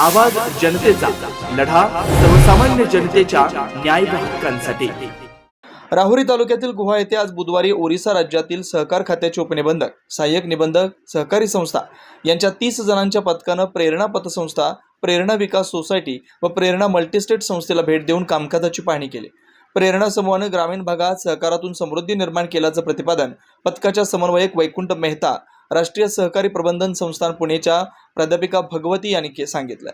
आवाज जनतेचा लढा सर्वसामान्य जनतेच्या न्याय हक्कांसाठी. राहुरी तालुक्यातील गुहा येथे आज बुधवारी ओरिसा राज्यातील सहकार खात्याचे उपनिबंधक सहाय्यक निबंधक सहकारी संस्था यांच्या तीस जणांच्या पथकानं प्रेरणा पतसंस्था प्रेरणा विकास सोसायटी व प्रेरणा मल्टीस्टेट संस्थेला भेट देऊन कामकाजाची पाहणी केली. प्रेरणा समूहानं ग्रामीण भागात सहकारातून समृद्धी निर्माण केल्याचं प्रतिपादन पथकाच्या समन्वयक वैकुंठ मेहता राष्ट्रीय सहकारी प्रबंधन संस्थान पुणेच्या प्राध्यापिका भगवती यांनी सांगितलं.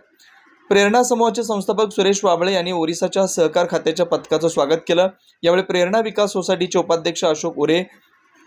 प्रेरणा समूहाचे संस्थापक सुरेश वाबळे यांनी ओरिसाच्या सहकार खात्याच्या पथकाचं स्वागत केलं. यावेळी प्रेरणा विकास सोसायटीचे उपाध्यक्ष अशोक उरे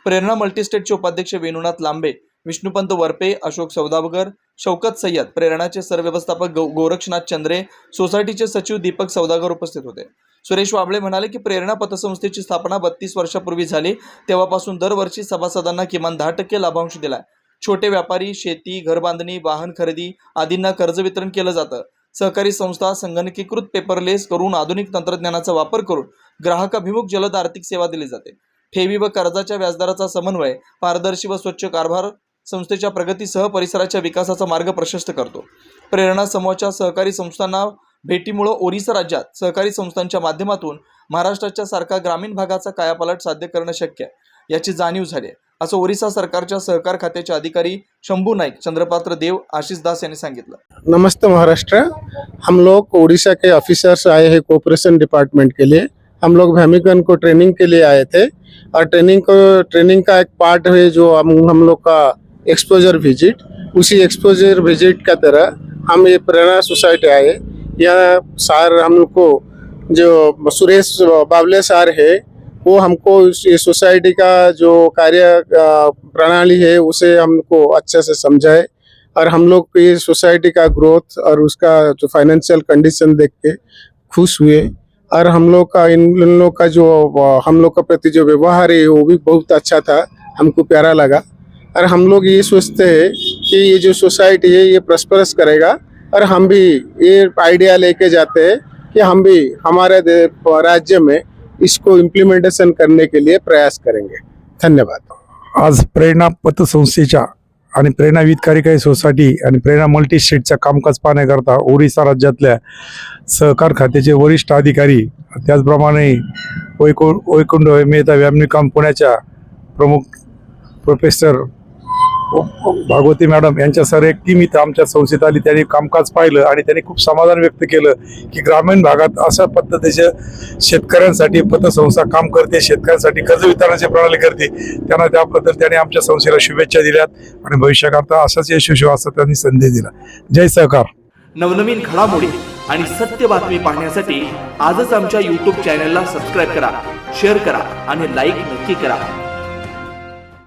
प्रेरणा मल्टीस्टेटचे उपाध्यक्ष वेणुनाथ लांबे विष्णुपंत वरपे अशोक सौदागर शौकत सय्यद प्रेरणाचे सरव्यवस्थापक गौ गोरक्षनाथ चंद्रे सोसायटीचे सचिव दीपक सौदागर उपस्थित होते. सुरेश वाबळे म्हणाले की प्रेरणा पतसंस्थेची स्थापना बत्तीस वर्षापूर्वी झाली. तेव्हापासून दरवर्षी सभासदांना किमान दहा टक्के लाभांश दिलाय. छोटे व्यापारी शेती घरबांधणी वाहन खरेदी आदींना कर्ज वितरण केलं जातं. सहकारी संस्था संगणकीकृत पेपरलेस करून आधुनिक तंत्रज्ञानाचा वापर करून ग्राहकाभिमुख जलद आर्थिक सेवा दिली जाते. ठेवी व कर्जाच्या व्याजदराचा समन्वय पारदर्शी व स्वच्छ कारभार संस्थेच्या प्रगतीसह परिसराच्या विकासाचा मार्ग प्रशस्त करतो. प्रेरणा समूहाच्या सहकारी संस्थांना भेटीमुळं ओरिसा राज्यात सहकारी संस्थांच्या माध्यमातून महाराष्ट्राच्या सारखा ग्रामीण भागाचा कायापालट साध्य करणं शक्य आहे याची जाणीव झाली आहे. असं ओरिसा सरकारच्या सहकार खात्याचे अधिकारी शंभू नाईक चंद्रपात्र देव आशिष दास यांनी सांगितलं. नमस्ते महाराष्ट्र. हम लोग ओडिशा के ऑफिसर्स आए हैं कोऑपरेशन डिपार्टमेंट के लिए. हम लोग भैमिकन को ट्रेनिंग के लिए आए थे. और ट्रेनिंग को ट्रेनिंग का एक पार्ट है जो हम हम लोग का एक्सपोजर विजिट उसी एक्सपोजर विजिट का तरह हम ये प्रेरणा सोसाइटी आए. यहाँ सर हम लोग को जो सुरेश बावले सार है, वो हमको ये सोसाइटी का जो कार्य प्रणाली है, उसे हमको अच्छे से समझाए और हम लोग ये सोसाइटी का ग्रोथ और उसका जो फाइनेंशियल कंडीशन देख के खुश हुए और हम लोग का, इन लोग का जो हम लोग का प्रति जो व्यवहार है, वो भी बहुत अच्छा था, हमको प्यारा लगा। और हम लोग ये सोचते हैं कि ये जो सोसाइटी है, ये प्रस्परस करेगा और हम भी ये आइडिया लेके जाते हैं कि हम भी हमारे राज्य में इसको इम्प्लीमेंटेशन करने के लिए प्रयास करेंगे। धन्यवाद। आज प्रेरणा पतसंस्थेच्या आणि प्रेरणा वित्तकारिकारी सोसायटी आणि प्रेरणा मल्टीस्टेटचं कामकाज पाहण्याकरता ओरिसा राज्यातल्या सहकार खात्याचे वरिष्ठ अधिकारी त्याचप्रमाणे वैकु वैकुंठ मेहता व्यामनिकाम पुण्याच्या प्रमुख प्रोफेसर भागवती मॅडम यांच्यासर एक टीम इथं आमच्या संस्थेत आली त्यांनी कामकाज पाहिलं आणि त्यांनी खूप समाधान व्यक्त केलं की ग्रामीण भागात अशा पद्धतीच्या शेतकऱ्यांसाठी पतसंस्था काम करते शेतकऱ्यांसाठी कर्ज वितरणाची प्रणाली करते. त्यांना त्याबद्दल त्यांनी आमच्या संस्थेला शुभेच्छा दिल्यात आणि भविष्याकरता असाच यशस्वी असं त्यांनी संदेश दिला. जय सहकार. नवनवीन घडामोडी आणि सत्य बातमी पाहण्यासाठी आजच आमच्या यूट्यूब चॅनलला सबस्क्राईब करा शेअर करा आणि लाईक नक्की करा.